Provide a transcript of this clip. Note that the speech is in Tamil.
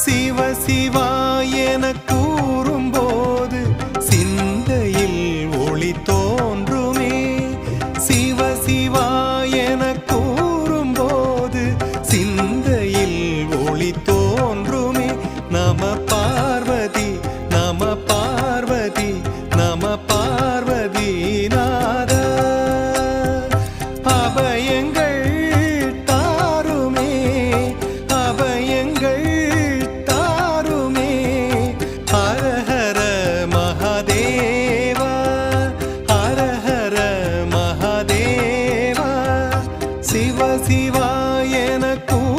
சிவ சிவா என கூறும்போது சிந்தையில் ஒளி தோன்றுமே. சிவ சிவா என கூறும்போது சிந்தையில் ஒளி தோன்றுமே. நம பார்வதி நம பார்வதி நம பார்வதி நாத அபயங்க நம சிவாய கூ